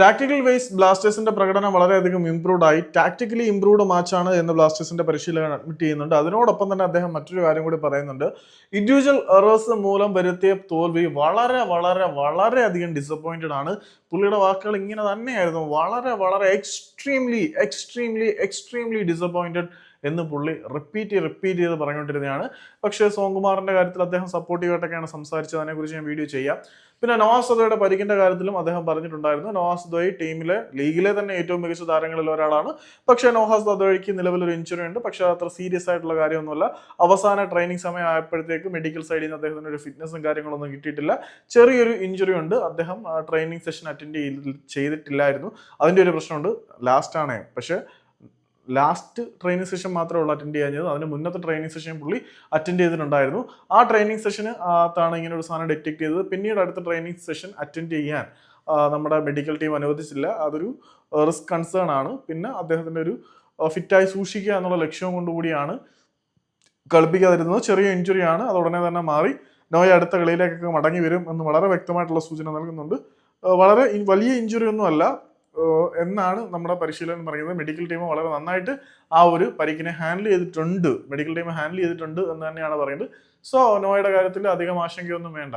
Tactical vice ബ്ലാസ്റ്റേഴ്സിന്റെ പ്രകടനം വളരെയധികം ഇംപ്രൂവ്ഡ് ആയി. ടാക്ടിക്കലി ഇംപ്രൂവ്ഡ് മാച്ചാണ് എന്ന് ബ്ലാസ്റ്റേഴ്സിന്റെ പരിശീലകൻ അഡ്മിറ്റ് ചെയ്യുന്നുണ്ട്. അതിനോടൊപ്പം തന്നെ അദ്ദേഹം മറ്റൊരു കാര്യം കൂടി പറയുന്നുണ്ട്. ഇൻഡിവിജ്വൽ എറേഴ്സ് മൂലം വരുത്തിയ തോൽവി വളരെ വളരെ വളരെയധികം ഡിസപ്പോയിന്റഡ് ആണ്. പുള്ളിയുടെ വാക്കുകൾ ഇങ്ങനെ തന്നെയായിരുന്നു. വളരെ വളരെ എക്സ്ട്രീംലി എക്സ്ട്രീംലി എക്സ്ട്രീംലി ഡിസപ്പോയിന്റഡ് എന്ന് പുള്ളി റിപ്പീറ്റ് റിപ്പീറ്റ് ചെയ്ത് പറഞ്ഞുകൊണ്ടിരുന്നതാണ് പക്ഷേ സോങ്കുമാറിന്റെ കാര്യത്തിൽ അദ്ദേഹം സപ്പോർട്ടീവായിട്ടൊക്കെയാണ് സംസാരിച്ചത്. അതിനെക്കുറിച്ച് ഞാൻ വീഡിയോ ചെയ്യാം. പിന്നെ നവാസ് സദോയുടെ പരിക്കിന്റെ കാര്യത്തിലും അദ്ദേഹം പറഞ്ഞിട്ടുണ്ടായിരുന്നു നവാസ് സദോയ് ടീമിലെ ലീഗിലെ തന്നെ ഏറ്റവും മികച്ച താരങ്ങളിൽ ഒരാളാണ്. പക്ഷേ നവാസ് സദോയ്ക്ക് നിലവിലൊരു ഇഞ്ചുറി ഉണ്ട്. പക്ഷേ അത്ര സീരിയസ് ആയിട്ടുള്ള കാര്യമൊന്നുമല്ല. അവസാന ട്രെയിനിങ് സമയം ആയപ്പോഴത്തേക്ക് മെഡിക്കൽ സൈഡിൽ നിന്ന് അദ്ദേഹത്തിന് ഒരു ഫിറ്റ്നസും കാര്യങ്ങളൊന്നും കിട്ടിയിട്ടില്ല. ചെറിയൊരു ഇഞ്ചുറി ഉണ്ട്. അദ്ദേഹം ട്രെയിനിങ് സെഷൻ അറ്റൻഡ് ചെയ്തിട്ടില്ലായിരുന്നു. അതിന്റെ ഒരു പ്രശ്നമുണ്ട്. ലാസ്റ്റ് ആണ്. പക്ഷേ ലാസ്റ്റ് ട്രെയിനിങ് സെഷൻ മാത്രമേ ഉള്ളൂ അറ്റൻഡ് ചെയ്യാഞ്ഞത്. അതിന് മുന്നത്തെ ട്രെയിനിങ് സെഷൻ പുള്ളി അറ്റൻഡ് ചെയ്തിട്ടുണ്ടായിരുന്നു. ആ ട്രെയിനിങ് സെഷന് അകത്താണ് ഇങ്ങനെ ഒരു സാധനം ഡിറ്റക്ട് ചെയ്തത്. പിന്നീട് അടുത്ത ട്രെയിനിങ് സെഷൻ അറ്റൻഡ് ചെയ്യാൻ നമ്മുടെ മെഡിക്കൽ ടീം അനുവദിച്ചില്ല. അതൊരു റിസ്ക് കൺസേൺ ആണ്. പിന്നെ അദ്ദേഹത്തിന്റെ ഒരു ഫിറ്റായി സൂക്ഷിക്കുക എന്നുള്ള ലക്ഷ്യവും കൊണ്ടുകൂടിയാണ് കളിപ്പിക്കാതിരുന്നത്. ചെറിയ ഇഞ്ചുറി ആണ്. അത് ഉടനെ തന്നെ മാറി നോയ അടുത്ത കളിയിലേക്കൊക്കെ മടങ്ങി വരും എന്ന് വളരെ വ്യക്തമായിട്ടുള്ള സൂചന നൽകുന്നുണ്ട്. വളരെ വലിയ ഇഞ്ചുറി ഒന്നും അല്ല എന്നാണ് നമ്മുടെ പരിശീലനം പറയുന്നത്. മെഡിക്കൽ ടീം വളരെ നന്നായിട്ട് ആ ഒരു പരിക്കിനെ ഹാൻഡിൽ ചെയ്തിട്ടുണ്ട്. മെഡിക്കൽ ടീം ഹാൻഡിൽ ചെയ്തിട്ടുണ്ട് എന്ന് തന്നെയാണ് പറയുന്നത്. സോ നോയുടെ കാര്യത്തിൽ അധികം ആശങ്കയൊന്നും വേണ്ട.